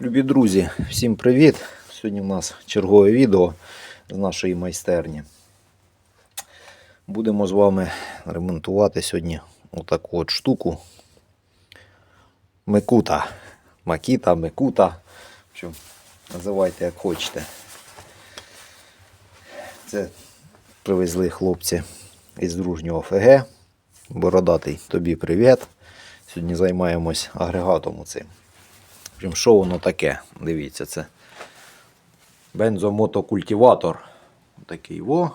Любі друзі, всім привіт! Сьогодні у нас чергове відео з нашої майстерні. Будемо з вами ремонтувати сьогодні отаку от штуку. Мекута. Макіта, мекута. В називайте як хочете. Це привезли хлопці із дружнього ФГ. Бородатий, тобі привіт. Сьогодні займаємось агрегатом цим. Причому, що воно таке? Дивіться, це бензомотокультиватор. Такий во.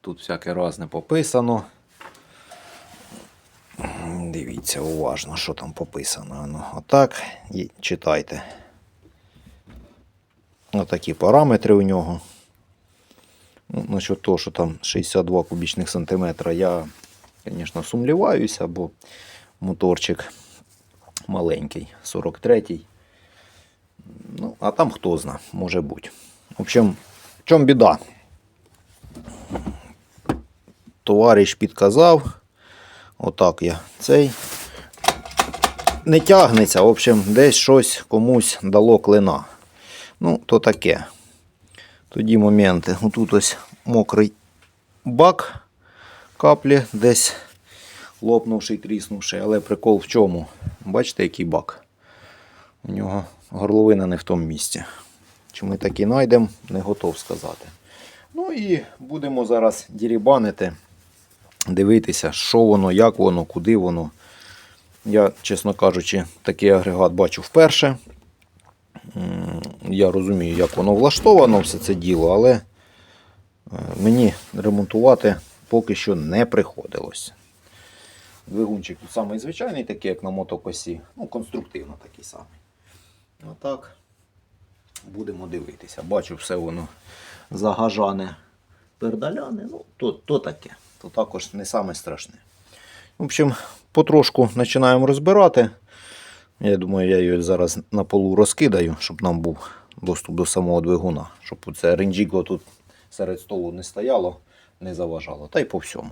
Тут всяке разне пописано. Дивіться уважно, що там пописано. Ну, отак. І читайте. Отакі параметри у нього. Ну, насчет того, що там 62 кубічних сантиметра, я, звісно, сумніваюся, бо моторчик маленький, 43-й. Ну, а там хто зна, може бути. В общем, в чому біда? Товариш підказав. Отак я цей. Не тягнеться, в общем, десь щось комусь дало клина. Ну, то таке. Тоді моменти. Отут ось мокрий бак каплі, десь лопнувший, тріснувший. Але прикол в чому? Бачите, який бак? У нього горловина не в тому місці. Чи ми таки знайдемо, не готов сказати. Ну і будемо зараз дірібанити, дивитися, що воно, як воно, куди воно. Я, чесно кажучи, такий агрегат бачу вперше. Я розумію, як воно влаштовано, все це діло, але е, мені ремонтувати поки що не приходилось. Двигунчик тут самий звичайний, такий, як на мотокосі. Ну, конструктивно такий самий. Отак. Будемо дивитися. Бачу, все воно загажане, пердаляне. Ну, то, то таке. То також не саме страшне. В общем, потрошку починаємо розбирати. Я думаю, я її зараз на полу розкидаю, щоб нам був доступ до самого двигуна. Щоб це ренджікло тут серед столу не стояло, не заважало. Та й по всьому.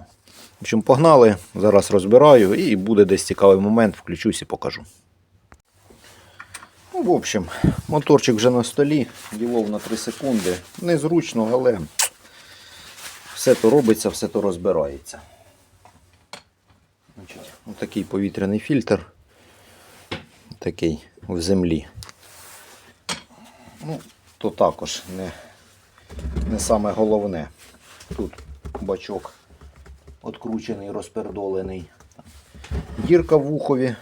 В общем, погнали, зараз розбираю і буде десь цікавий момент, включусь і покажу. Ну, в общем, моторчик вже на столі, ділов на 3 секунди. Незручно, але все то робиться, все то розбирається. Значить, такий повітряний фільтр. Такий в землі. Ну, то також не, не саме головне. Тут бачок откручений, розпердолений. Дірка в ухові.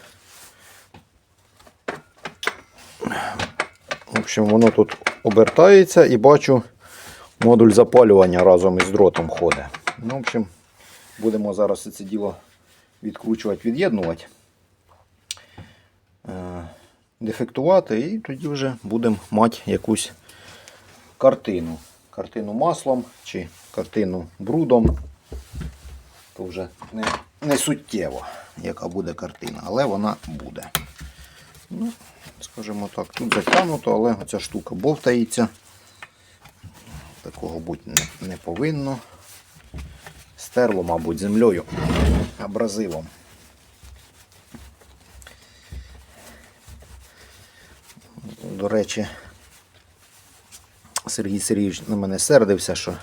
В общем, воно тут обертається і бачу, модуль запалювання разом із дротом ходить. Ну, в общем, будемо зараз це діло відкручувати, від'єднувати, е, дефектувати і тоді вже будемо мати якусь картину. Картину маслом чи картину брудом. То вже не, не суттєво, яка буде картина, але вона буде. Ну, скажімо так, тут затягнуто, але оця штука бовтається. Такого бути не, не повинно. Стерло, мабуть, землею, абразивом. До речі, Сергій Сергійович на мене сердився, що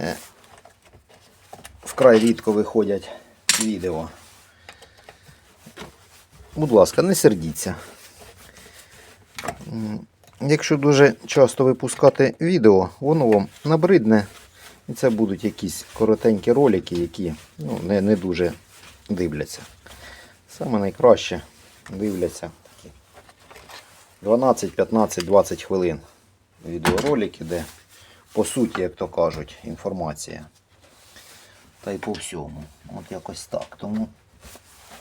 е, вкрай рідко виходять відео. Будь ласка, не сердіться. Якщо дуже часто випускати відео, воно вам набридне. І це будуть якісь коротенькі ролики, які ну, не, не дуже дивляться. Саме найкраще дивляться 12, 15, 20 хвилин відеоролики, де по суті, як то кажуть, інформація. Та й по всьому. От якось так. Тому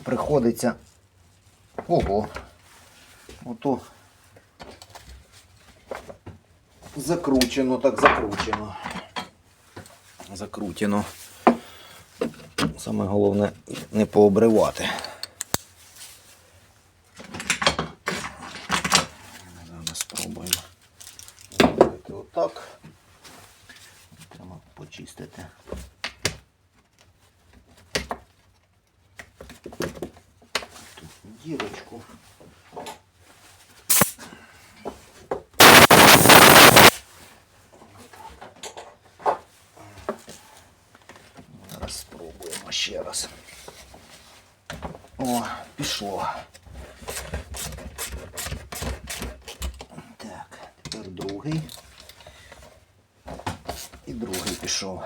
приходиться. Ого. Ото закручено, так закручено. Закрутено. Саме головне не пообривати. Зараз спробуємо зробити отак. Треба почистити. Тут дірочку. ще раз. О, пішло. Так, тепер другий. І другий пішов.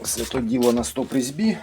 Все то діло на стоп різьбі.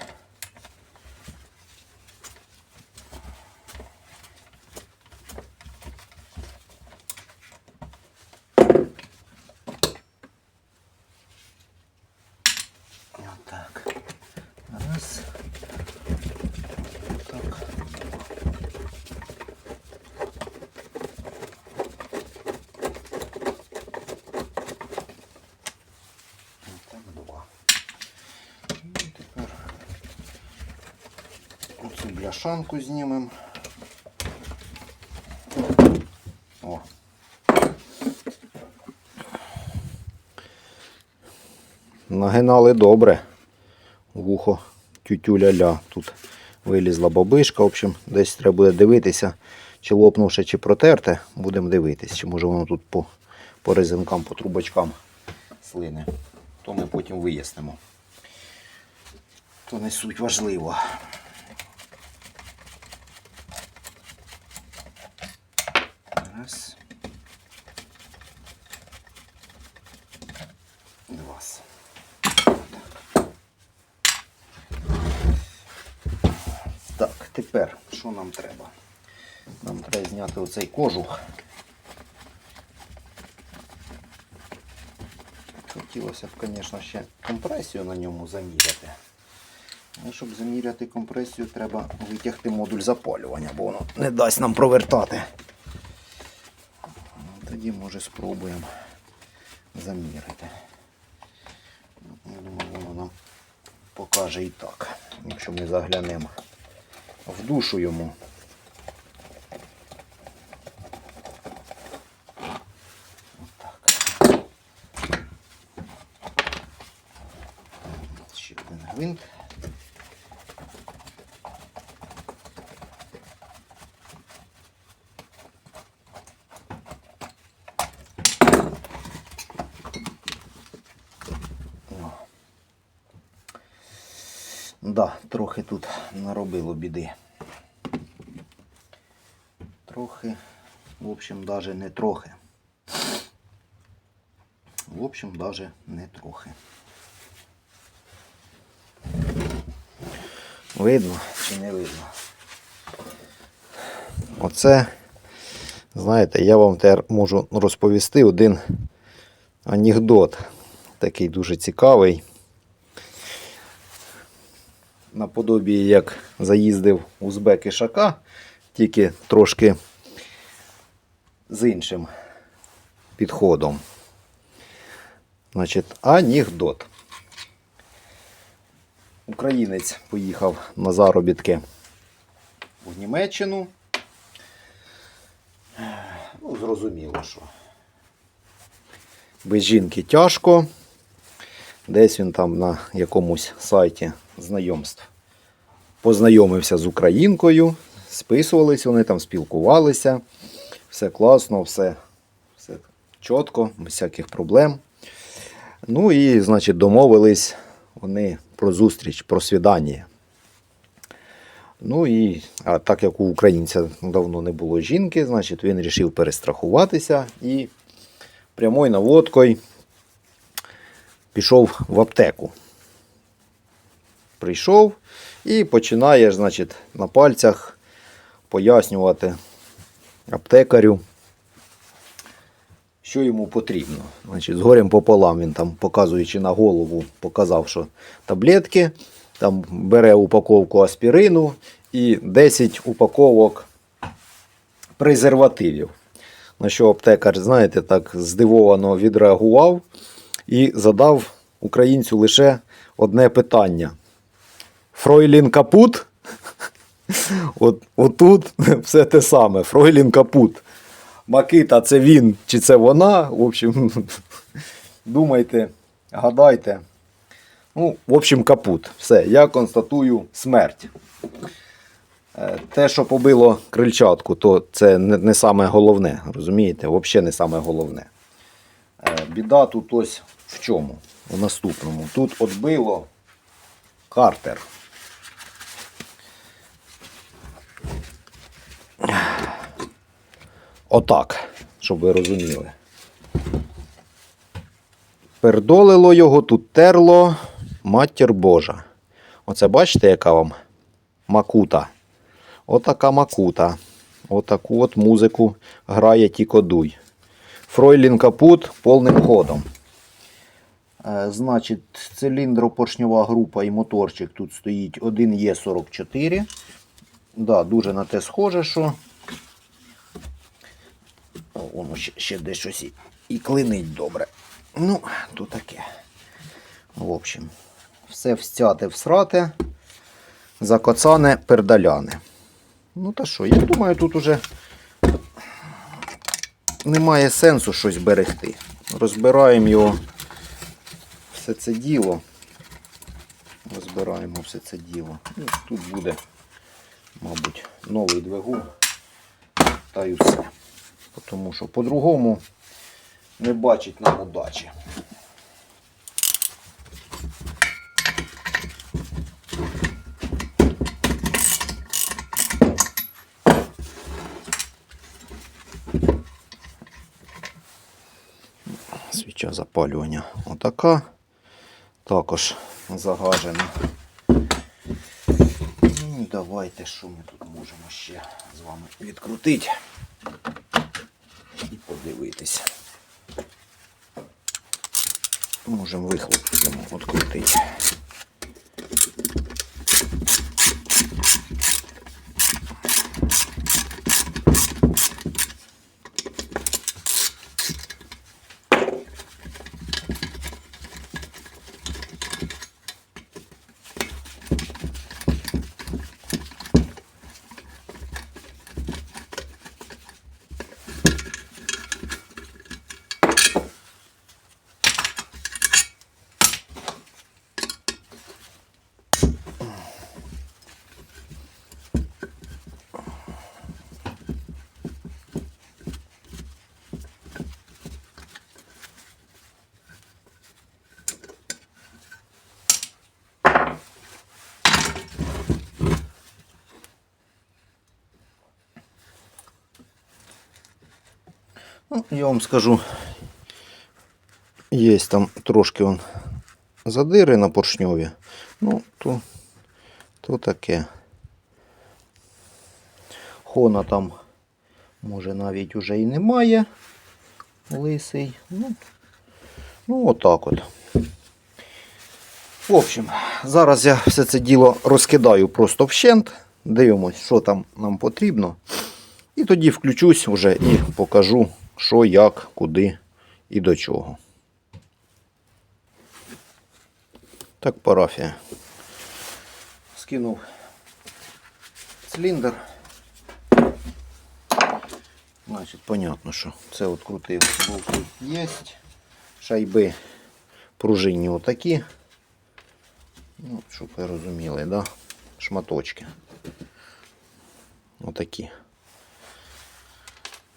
бляшанку знімемо. О. Нагинали добре. Вухо тютюля-ля. Тут вилізла бабишка. В общем, десь треба буде дивитися, чи лопнувши, чи протерте. Будемо дивитися, чи може воно тут по, по резинкам, по трубочкам слине. То ми потім вияснимо. То не суть важливо. Раз. Два. Так, тепер що нам треба? Нам зняти оцей кожух. Хотілося б, звісно, ще компресію на ньому заміряти. Але щоб заміряти компресію, треба витягти модуль запалювання, бо воно не дасть нам провертати. Ну, Тоді, може, спробуємо заміряти. Ну, Я думаю, воно нам покаже і так, якщо ми заглянемо в душу йому. Отак. Ще один гвинт. О. Да, трохи тут наробило біди. Трохи, в общем, даже не трохи. В общем, даже не трохи. Видно чи не видно? Оце, знаєте, я вам тепер можу розповісти один анекдот. Такий дуже цікавий. Наподобі як заїздив узбек Ішака, тільки трошки з іншим підходом. Значить, анекдот. Українець поїхав на заробітки в Німеччину. Ну, зрозуміло, що без жінки тяжко. Десь він там на якомусь сайті знайомств познайомився з українкою, списувались вони там, спілкувалися. Все класно, все, все чітко, без всяких проблем. Ну і, значить, домовились вони про зустріч, про свідання. Ну і а так як у українця давно не було жінки, значить він вирішив перестрахуватися і прямою наводкою пішов в аптеку. Прийшов і починає, значить, на пальцях пояснювати аптекарю, що йому потрібно. Значить, з горем пополам він там, показуючи на голову, показав, що таблетки, там бере упаковку аспірину і 10 упаковок презервативів. На що аптекар, знаєте, так здивовано відреагував і задав українцю лише одне питання. Фройлін капут? От, отут все те саме. Фройлін капут. Макита це він чи це вона. В общем, думайте, гадайте. Ну, в общем, капут. Все, я констатую смерть. Е, Те, що побило крильчатку, то це не, саме головне, розумієте? Взагалі не саме головне. Е, Біда тут ось в чому. у наступному. Тут от било картер. Отак, щоб ви розуміли. Пердолило його, тут терло матір Божа. Оце бачите, яка вам макута. Отака макута. Отаку от музику грає Тікодуй. Фройлін капут повним ходом. Е, Значить, циліндропоршньова група і моторчик тут стоїть 1Е44. Да, дуже на те схоже, що. Воно ще, ще десь щось і, і клинить добре. Ну, то таке. В общем, все встяте, всрате, закоцане, пердаляне. Ну та що, я думаю, тут уже немає сенсу щось берегти. Розбираємо його все це діло. Розбираємо все це діло. Ну, тут буде, мабуть, новий двигун. Та й все. Тому що по-другому не бачить нам удачі. Свіча запалювання отака. Також загажена. Ну, давайте, що ми тут можемо ще з вами відкрутити і подивитися. Можемо вихлопнемо відкрутити. Я вам скажу, є там трошки он задири на поршньові. Ну, то, то таке. Хона там, може, навіть уже і немає. Лисий. Ну, ну отак от. В общем, зараз я все це діло розкидаю просто вщент. Дивимось, що там нам потрібно. І тоді включусь вже і покажу, що, як, куди і до чого. Так, парафія. Скинув циліндр. Значить, понятно, що це от крутив болти є. Шайби пружинні отакі. Ну, щоб ви розуміли, да? Шматочки. Отакі.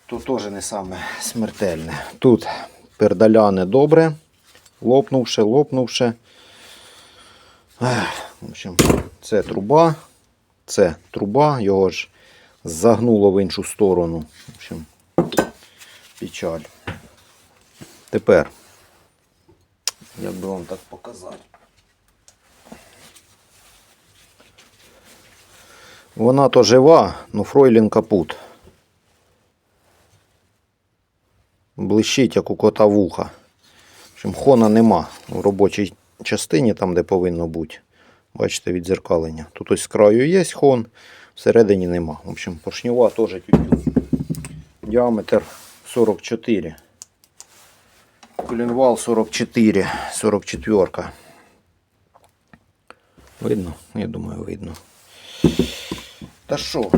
Тут теж не саме смертельне. Тут пердаляне добре. Лопнувши, лопнувши. В общем, це труба. Це труба, його ж загнуло в іншу сторону. В общем, печаль. Тепер, як би вам так показати. Вона то жива, но Фройлін капут. Блищить, як у кота вуха. В хона нема в робочій частині, там, де повинно бути. Бачите, відзеркалення. Тут ось з краю є хон, всередині нема. В общем, поршнева теж тютю. Діаметр 44. Колінвал 44, 44. Видно? Я думаю, видно. Та що?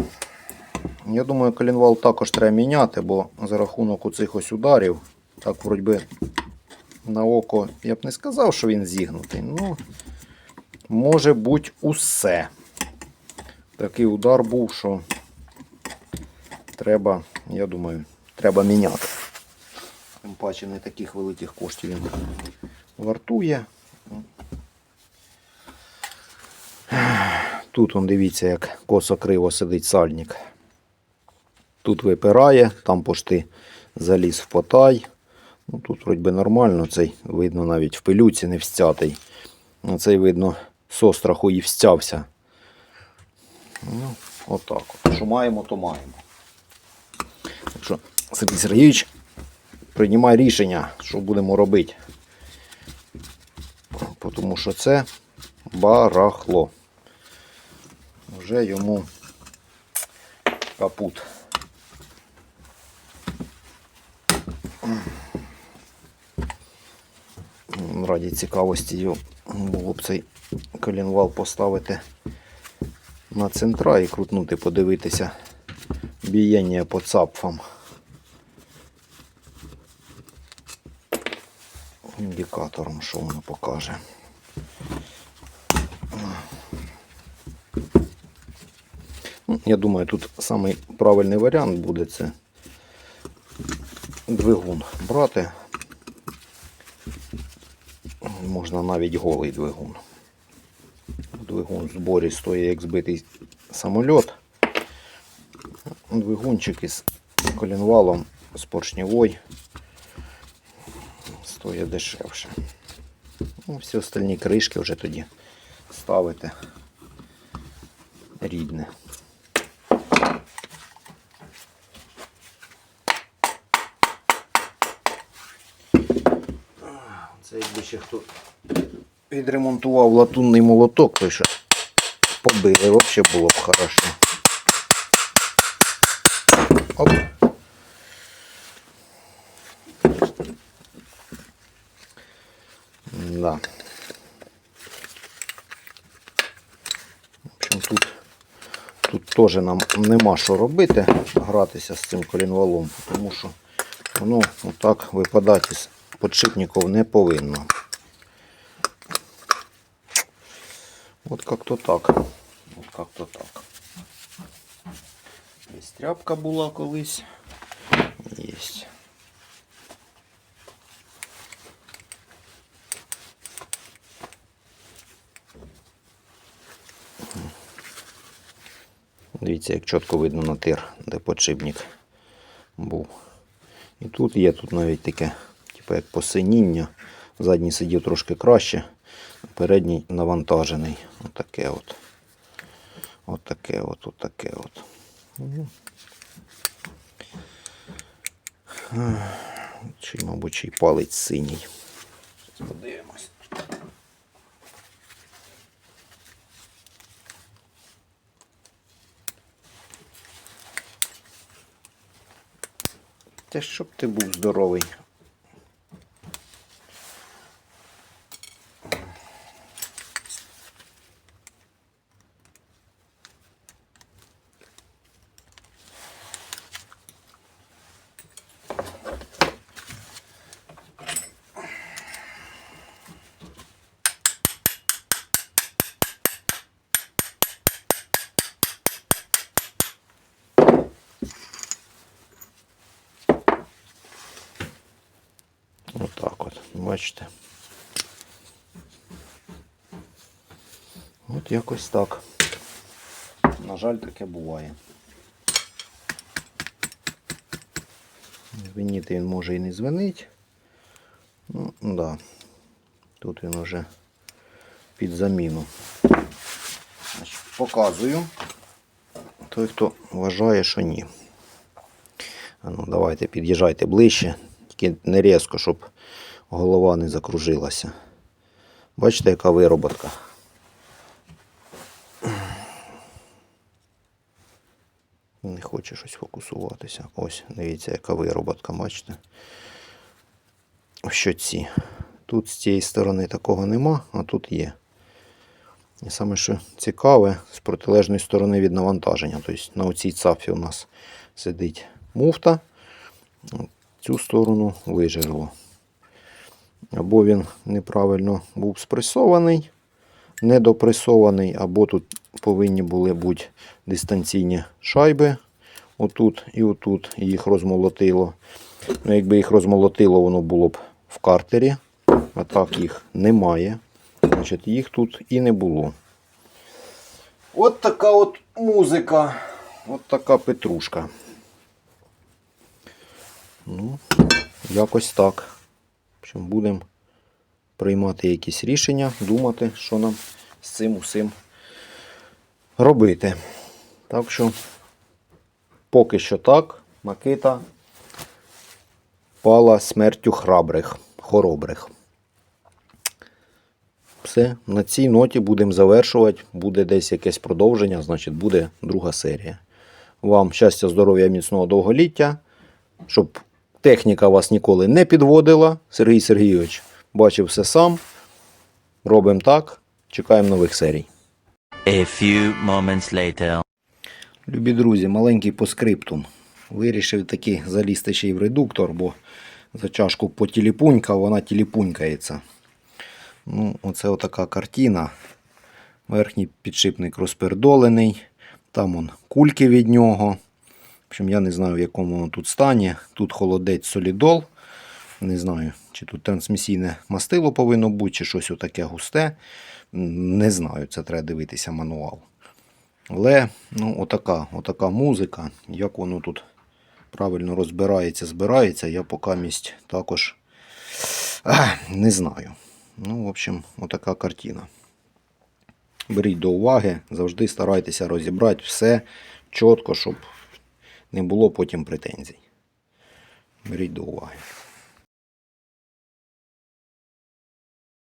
Я думаю, колінвал також треба міняти, бо за рахунок оцих ось ударів, так вроді на око я б не сказав, що він зігнутий. Ну, може бути усе. Такий удар був, що треба, я думаю, треба міняти. Тим паче не таких великих коштів він вартує. Тут он дивіться, як косо криво сидить сальник. Тут випирає, там пошти заліз в потай. Ну, тут вроді би нормально, цей видно навіть в пилюці не встятий. Цей видно з остраху і встявся. Ну, отак. От. Що маємо, то маємо. Так що, Сергій Сергійович, приймай рішення, що будемо робити. Тому що це барахло. Вже йому капут. Раді цікавості було б цей колінвал поставити на центра і крутнути, подивитися біяння по цапфам. Індикатором, що воно покаже. Ну, Я думаю, тут самий правильний варіант буде це двигун брати. Можна навіть голий двигун. Двигун в зборі стоїть як збитий самольот. Двигунчик із колінвалом з поршневой стоїть дешевше. Ну, всі остальні кришки вже тоді ставити рідне. Це якби ще хто відремонтував латунний молоток, то що побили, взагалі було б хорошо. Оп. Да. В общем, тут, тут теж нам нема що робити, гратися з цим колінвалом, тому що воно отак випадати з подшипників не повинно. От як-то так. От як-то так. Ось тряпка була колись. Єсть. Дивіться, як чітко видно натир, де подшипник був. І тут є тут навіть таке, як посиніння. Задній сидів трошки краще, передній навантажений. Отаке от. Отаке от, отаке от. Чи, мабуть, й палець синій. Подивимось. Та щоб ти був здоровий. Отак от, бачите. От якось так. На жаль, таке буває. Звеніти він може і не звенить. Ну, да. Тут він уже під заміну. Значить, показую. Той, хто вважає, що ні. А ну, давайте під'їжджайте ближче. Тільки не різко, щоб голова не закружилася. Бачите, яка вироботка. Не хоче щось фокусуватися. Ось, дивіться, яка вироботка, бачите. В щоці. Тут з цієї сторони такого нема, а тут є. І саме що цікаве, з протилежної сторони від навантаження. Тобто на цій цапі у нас сидить муфта, цю сторону вижерло. Або він неправильно був спресований, недопресований, або тут повинні були бути дистанційні шайби. Отут і отут їх розмолотило. Ну, якби їх розмолотило, воно було б в картері А так їх немає. Значить, їх тут і не було. От така от музика. От така петрушка. Ну, якось так. Общем, будемо приймати якісь рішення, думати, що нам з цим усім робити. Так що, поки що так, Макита пала смертю храбрих, хоробрих. Все, на цій ноті будемо завершувати. Буде десь якесь продовження, значить буде друга серія. Вам щастя, здоров'я, міцного довголіття, щоб техніка вас ніколи не підводила. Сергій Сергійович бачив все сам. Робимо так. Чекаємо нових серій. A few moments later. Любі друзі, маленький по скриптум. Вирішив таки залізти ще й в редуктор, бо за чашку потіліпунька, вона тіліпунькається. Ну, оце отака картина. Верхній підшипник розпердолений. Там он кульки від нього. В я не знаю, в якому воно тут стані. Тут холодець солідол. Не знаю, чи тут трансмісійне мастило повинно бути, чи щось отаке густе. Не знаю, це треба дивитися мануал. Але ну, отака, отака музика, як воно тут правильно розбирається, збирається, я поки місць також ах, не знаю. Ну, в общем, отака картина. Беріть до уваги, завжди старайтеся розібрати все чітко, щоб не було потім претензій. Беріть до уваги.